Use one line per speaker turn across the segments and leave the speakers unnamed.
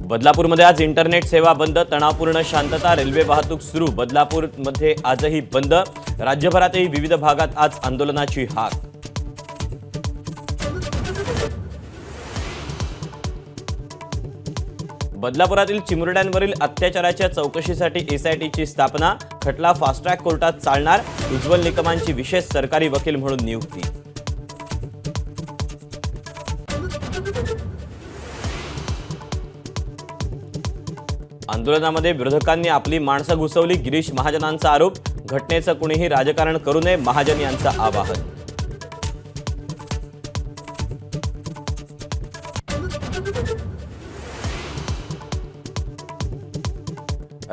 बदलापूरमध्ये आज इंटरनेट सेवा बंद तणावपूर्ण शांतता रेल्वे वाहतूक सुरू. बदलापूरमध्ये आजही बंद. राज्यभरातही विविध भागात आज आंदोलनाची हाक. बदलापुरातील चिमुरड्यांवरील अत्याचाराच्या चौकशीसाठी एसआयटीची स्थापना खटला फास्ट ट्रॅक कोर्टात चालणार उज्ज्वल निकमांची विशेष सरकारी वकील म्हणून नियुक्ती. आंदोलनामध्ये विरोधकांनी आपली माणसं घुसवली गिरीश महाजनांचा आरोप घटनेचं कुणीही राजकारण करू नये महाजन यांचं आवाहन.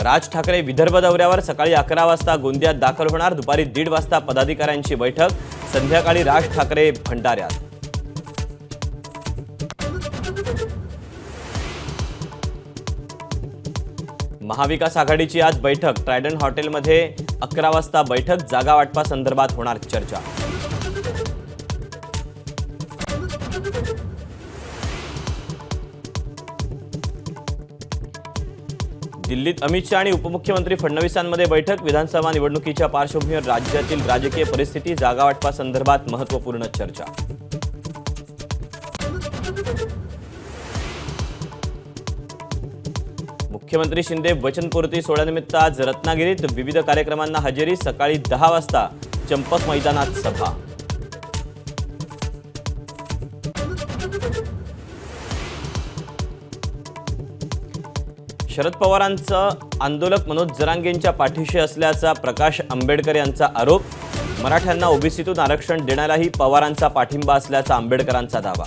राज ठाकरे विदर्भ दौऱ्यावर सकाळी अकरा वाजता गोंदियात दाखल होणार. दुपारी दीड वाजता पदाधिकाऱ्यांची बैठक. संध्याकाळी राज ठाकरे भंडाऱ्यात. महाविकास आघाडीची आज बैठक. ट्रायडन हॉटेलमध्ये अकरा वाजता बैठक. जागा वाटपासंदर्भात होणार चर्चा. दिल्लीत अमित शहा आणि उपमुख्यमंत्री फडणवीसांमध्ये बैठक. विधानसभा निवडणुकीच्या पार्श्वभूमीवर राज्यातील राजकीय परिस्थिती जागा वाटपासंदर्भात महत्त्वपूर्ण चर्चा. मुख्यमंत्री शिंदे वचनपूर्ती सोहळ्यानिमित्त आज रत्नागिरीत विविध कार्यक्रमांना हजेरी. सकाळी दहा वाजता चंपक मैदानात सभा. शरद पवारांचं आंदोलक मनोज जरांगेंच्या पाठीशी असल्याचा प्रकाश आंबेडकर यांचा आरोप मराठ्यांना ओबीसीतून आरक्षण देण्यालाही पवारांचा पाठिंबा असल्याचा आंबेडकरांचा दावा.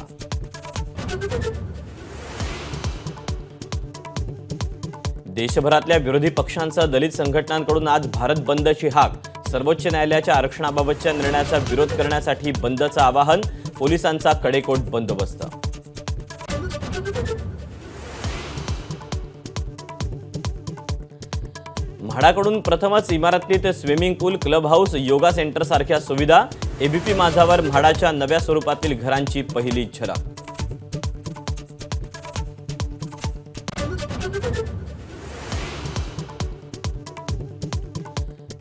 देशभरातल्या विरोधी पक्षांसह दलित संघटनांकडून आज भारत बंदची हाक सर्वोच्च न्यायालयाच्या आरक्षणाबाबतच्या निर्णयाचा विरोध करण्यासाठी बंदचं आवाहन पोलिसांचा कडेकोट बंदोबस्त. म्हाडाकडून प्रथमच इमारतीत swimming pool club house yoga centre सारख्या सुविधा एबीपी माझावर म्हाडाच्या नव्या स्वरूपातील घरांची पहिली झलक.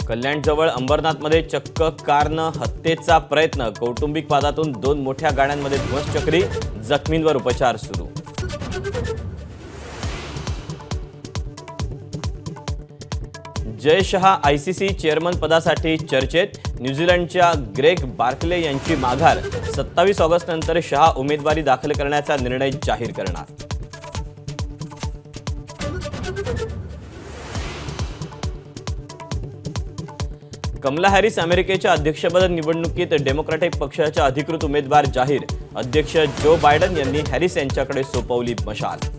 कल्याणजवळ अंबरनाथमध्ये चक्क कारनं हत्येचा प्रयत्न कौटुंबिक वादातून दोन मोठ्या गाड्यांमध्ये ध्वसचक्री जखमींवर उपचार सुरू. जय शहा सी चेअरमन पदासाठी चर्चेत न्यूझीलंडच्या ग्रेग बार्कले यांची माघार सत्तावीस ऑगस्टनंतर शहा उमेदवारी दाखल करण्याचा निर्णय जाहीर करणार. कमला हॅरिस अमेरिकेच्या अध्यक्षपद निवडणुकीत डेमोक्रॅटिक पक्षाच्या अधिकृत उमेदवार जाहीर. अध्यक्ष जो बायडन यांनी हॅरिस यांच्याकडे सोपवली मशाल.